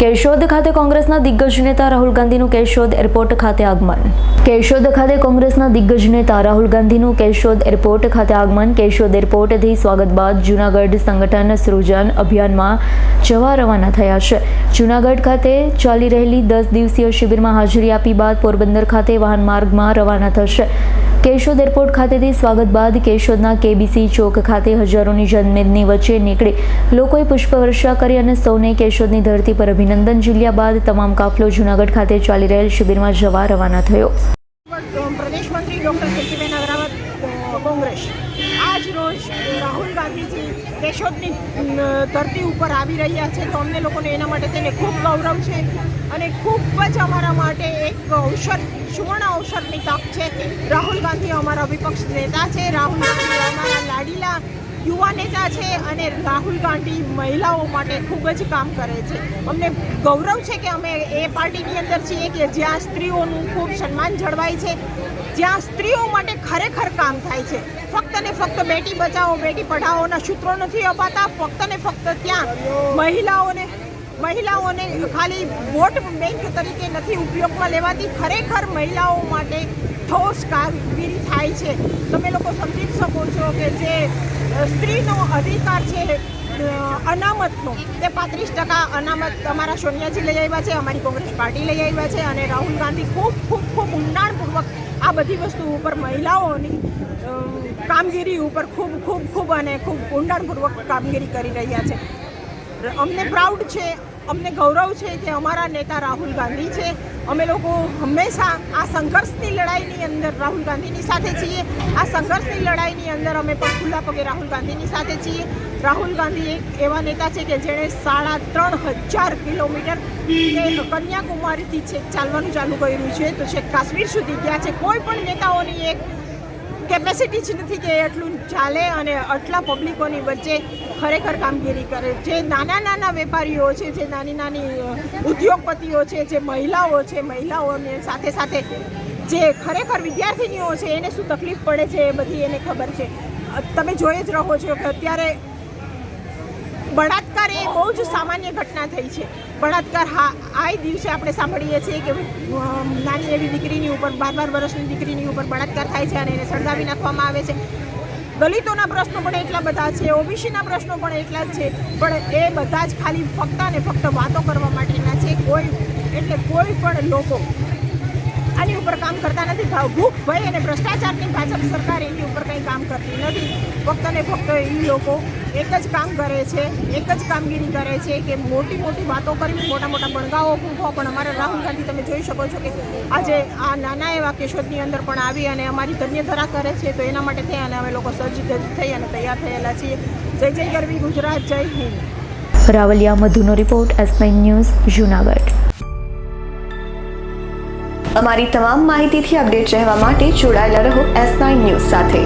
કેશોદ ખાતે કોંગ્રેસના દિગ્ગજ નેતા રાહુલ ગાંધીનું કેશોદ એરપોર્ટ ખાતે આગમન. કેશોદ ખાતે કોંગ્રેસના દિગ્ગજ નેતા રાહુલ ગાંધીનું કેશોદ એરપોર્ટ ખાતે આગમન. કેશોદ એરપોર્ટથી સ્વાગત બાદ જૂનાગઢ સંગઠન સૃજન અભિયાનમાં જવા રવાના થયા છે. જૂનાગઢ ખાતે ચાલી રહેલી દસ દિવસીય શિબિરમાં હાજરી આપી બાદ પોરબંદર ખાતે વાહન માર્ગમાં રવાના થશે. કેશોદ એરપોર્ટ ખાતેથી સ્વાગત બાદ કેશોદના કેબીસી ચોક ખાતે હજારોની જનમેદની વચ્ચે નીકળી લોકોએ પુષ્પવર્ષા કરી અને સૌને કેશોદની ધરતી પર અભિનંદન ઝીલ્યા બાદ તમામ કાફલો જૂનાગઢ ખાતે ચાલી રહેલ શિબિરમાં જવા રવાના થયો. આજ રોજ રાહુલ ગાંધીજી કેશોદની ધરતી ઉપર આવી રહ્યા છે તો અમને લોકોને એના માટે તેને ખૂબ ગૌરવ છે. અને ખૂબ જ અમારા માટે એક અવસર સુવર્ણ અવસરની તક છે. રાહુલ ગાંધી અમારા વિપક્ષ નેતા છે. રાહુલ ગાંધી અમારા લાડીલા યુવા નેતા છે અને રાહુલ ગાંધી મહિલાઓ માટે ખૂબ જ કામ કરે છે. અમને ગૌરવ છે કે અમે એ પાર્ટીની અંદર છીએ કે જ્યાં સ્ત્રીઓનું ખૂબ સન્માન જળવાય છે, જ્યાં સ્ત્રીઓ માટે ખરેખર કામ થાય છે. ફક્ત ને ફક્ત બેટી બચાવો, બેટી પઢાઓના સૂત્રો નથી અપાતા. ફક્ત ને ફક્ત ત્યાં મહિલાઓને મહિલાઓને ખાલી વોટ બેંક તરીકે નથી ઉપયોગમાં લેવાતી, ખરેખર મહિલાઓ માટે ઠોસ કામગીરી થાય છે. તમે લોકો સમજી શકો છો કે જે સ્ત્રીનો અધિકાર છે અનામતનો તે પાંત્રીસ ટકા અનામત અમારા સોનિયાજી લઈ આવ્યા છે, અમારી કોંગ્રેસ પાર્ટી લઈ આવ્યા છે અને રાહુલ ગાંધી ખૂબ ખૂબ ખૂબ ઊંડાણપૂર્વક આ બધી વસ્તુ ઉપર મહિલાઓની કામગીરી ઉપર ખૂબ ખૂબ ખૂબ અને ખૂબ ઊંડાણપૂર્વક કામગીરી કરી રહ્યા છે. અમને પ્રાઉડ છે, અમને ગૌરવ છે કે અમારા નેતા રાહુલ ગાંધી છે. અમે લોકો હંમેશા આ સંઘર્ષની લડાઈની અંદર રાહુલ ગાંધીની સાથે છીએ. આ સંઘર્ષની લડાઈની અંદર અમે પણ ખુલ્લા પગે રાહુલ ગાંધીની સાથે છીએ. રાહુલ ગાંધી એક એવા નેતા છે કે જેણે સાડા ત્રણ હજાર કિલોમીટર કન્યાકુમારીથી છેક ચાલવાનું ચાલુ કર્યું છે. તો છેક કાશ્મીર સુધી ગયા છે. કોઈ પણ નેતાઓની એક કેપેસિટી જ નથી કે એટલું ચાલે અને આટલા પબ્લિકોની વચ્ચે ખરેખર કામગીરી કરે. જે નાના નાના વેપારીઓ છે, જે નાની નાની ઉદ્યોગપતિઓ છે, જે મહિલાઓ છે, મહિલાઓને સાથે સાથે જે ખરેખર વિદ્યાર્થીનીઓ છે, એને શું તકલીફ પડે છે એ બધી એને ખબર છે. તમે જોઈ જ રહો છો કે અત્યારે બળાત્કાર એ બહુ જ સામાન્ય ઘટના થઈ છે. બળાત્કાર હા, આ દિવસે આપણે સાંભળીએ છીએ કે નાની એવી દીકરીની ઉપર બાર બાર વર્ષની દીકરીની ઉપર બળાત્કાર થાય છે અને એને સળગાવી નાખવામાં આવે છે. દલિતોના પ્રશ્નો પણ એટલા બધા છે, ઓબીસીના પ્રશ્નો પણ એટલા જ છે, પણ એ બધા જ ખાલી ફક્ત ને ફક્ત વાતો કરવા માટેના છે. કોઈ, એટલે કોઈ પણ લોકો આની ઉપર કામ કરતા નથી. ભાવ ભૂખ ભય અને ભ્રષ્ટાચારની ભાજપ સરકાર એની ઉપર કંઈ કામ કરતી નથી. ફક્ત ને ફક્ત એ લોકો એક જ કામ કરે છે, એક જ કામગીરી કરે છે કે મોટી મોટી વાતો કરવી મોટા મોટા બણગાઓ ફૂંકવા પણ અમારા રાહુલ ગાંધી તમે જોઈ શકો છો કે આજે આ નાના એવા કેશોદની અંદર પણ આવી અને અમારી ધન્યધરા કરે છે, તો એના માટે થઈ અને અમે લોકો સજ્જ થઈ અને તૈયાર થયેલા છીએ. જય જય ગરવી, ગુજરાત, જય Hind. Ravaliya મધુનો report, S nine news, Junagadh. અમારી તમામ માહિતીથી અપડેટ રહેવા માટે જોડાયેલા રહો એસ નાઇન ન્યૂઝ સાથે.